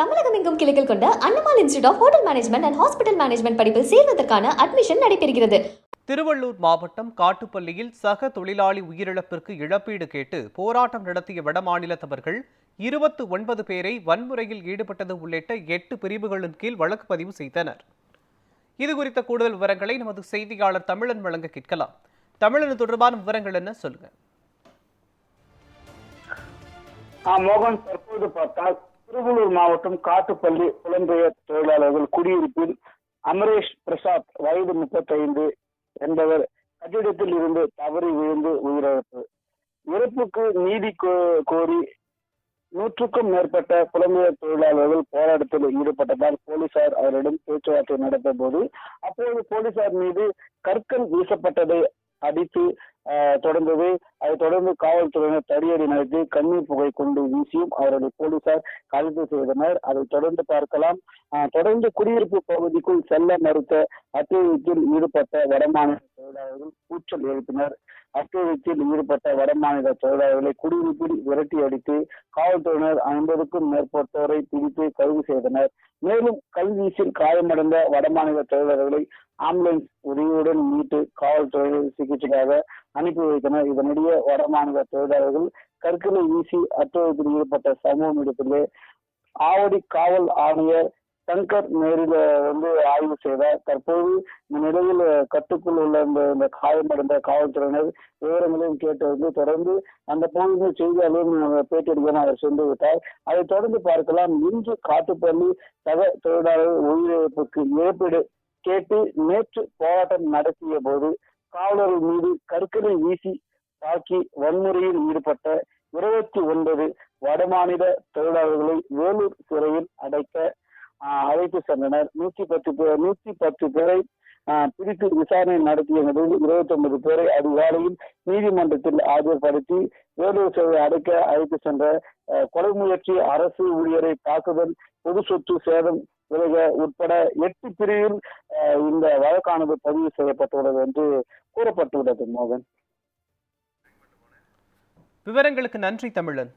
தமிழகம் எங்கும் கிளைகள் கொண்ட அன்னமால் institute of hotel management and hospital management படிப்பில் சேர்வதற்கான அட்மிஷன் நடைபெறுகிறது. திருவள்ளூர் மாவட்டம் காட்டுப்பள்ளியில் சக தொழிலாளி உயிரிழப்பிற்கு இழப்பீடு கேட்டு போராட்டம் நடத்திய வடமாநிலத்தவர்கள் இருபத்து ஒன்பது பேரை வன்முறையில் ஈடுபட்டது உள்ளிட்ட எட்டு பிரிவுகளின் கீழ் வழக்கு பதிவு செய்தனர். இது குறித்த கூடுதல் விவரங்களை நமது செய்தியாளர் தமிழன் வழங்க கேட்கலாம். தமிழன் தொடர்பான விவரங்கள் என்ன சொல்லுங்க. ஆ, மோகன் தற்போது பார்த்தால் திருவள்ளூர் மாவட்டம் காட்டுப்பள்ளி புலம்பெயர் தொழிலாளர்கள் குடியிருப்பில் அமரேஷ் பிரசாத் வயது முப்பத்தைந்து என்பவர் கட்டிடத்தில் இருந்து தவறி விழுந்து உயிரிழப்பு. இறப்புக்கு நீதி கோரி நூற்றுக்கும் மேற்பட்ட புலம்பெயர் தொழிலாளர்கள் போராட்டத்தில் ஈடுபட்டதால் போலீசார் அவரிடம் பேச்சுவார்த்தை நடத்த போது அப்போது போலீசார் மீது கற்கள் வீசப்பட்டதை அடித்து ஆஹ், தொடர்ந்தது. அதை தொடர்ந்து காவல்துறையினர் தடியடி நடத்தி கண்ணீர் புகை கொண்டு வீசியும் அவர்களை போலீசார் கைது செய்தனர். அதைத் தொடர்ந்து பார்க்கலாம். தொடர்ந்து குடியிருப்பு பகுதிக்குள் செல்ல மறுத்த அத்துழைப்பில் ஈடுபட்ட வடமாநில தொழிலாளர்கள் கூச்சல் எழுப்பினர். அத்துழைப்பில் ஈடுபட்ட வட மாநில தொழிலாளர்களை குடியிருப்பில் விரட்டி அடித்து காவல்துறையினர் ஐம்பதுக்கும் மேற்பட்டோரை பிடித்து கைது செய்தனர். மேலும் கல்வீசில் காயமடைந்த வடமாநில தொழிலாளர்களை ஆம்புலன்ஸ் உதவியுடன் மீட்டு காவல்துறையில் சிகிச்சைக்காக அனுப்பி வைத்தனர். இதனிடையே வடமாநில தொழிலாளர்கள் கற்களை வீசி அத்துழைப்பில் ஈடுபட்ட சம்பவம் இடத்திலே ஆவடி காவல் ஆணையர் சங்கர் நேரில் வந்து ஆய்வு செய்தார். தற்போது இந்த நிலையில் கட்டுக்குள் உள்ள இந்த இந்த காயமடைந்த காவல்துறையினர் விவரங்களையும் கேட்டு வந்து தொடர்ந்து அந்த பகுதியில் செய்தியாளரும் பேட்டியடிக்காம அவர் சென்று விட்டார். அதைத் தொடர்ந்து பார்க்கலாம். இன்று காட்டுப்பள்ளி சக தொழிலாளர் உயிரிழப்புக்கு இழப்பீடு கேட்டு நேற்று போராட்டம் நடத்திய போது காவலர்கள் மீது கற்களை வீசி தாக்கி வன்முறையில் ஈடுபட்ட இருபத்தி ஒன்பது வடமாநில தொழிலாளர்களை வேலூர் சிறையில் அடைக்க ஆஹ், அழைத்து சென்றனர் நூத்தி பத்து பேர் நூத்தி பத்து பேரை பிடித்து விசாரணை நடத்திய நிலையில் இருபத்தி ஒன்பது பேரை அதிகாலையில் நீதிமன்றத்தில் ஆஜர்படுத்தி வேலூர் சேவை அடைக்க அழைத்து சென்ற கொலை முயற்சி அரசு ஊழியரை தாக்குதல் பொது சொத்து சேதம் விலக உட்பட எட்டு பிரிவில் இந்த வழக்கானது பதிவு செய்யப்பட்டுள்ளது என்று கூறப்பட்டுள்ளது மோகன். விவரங்களுக்கு நன்றி தமிழன்.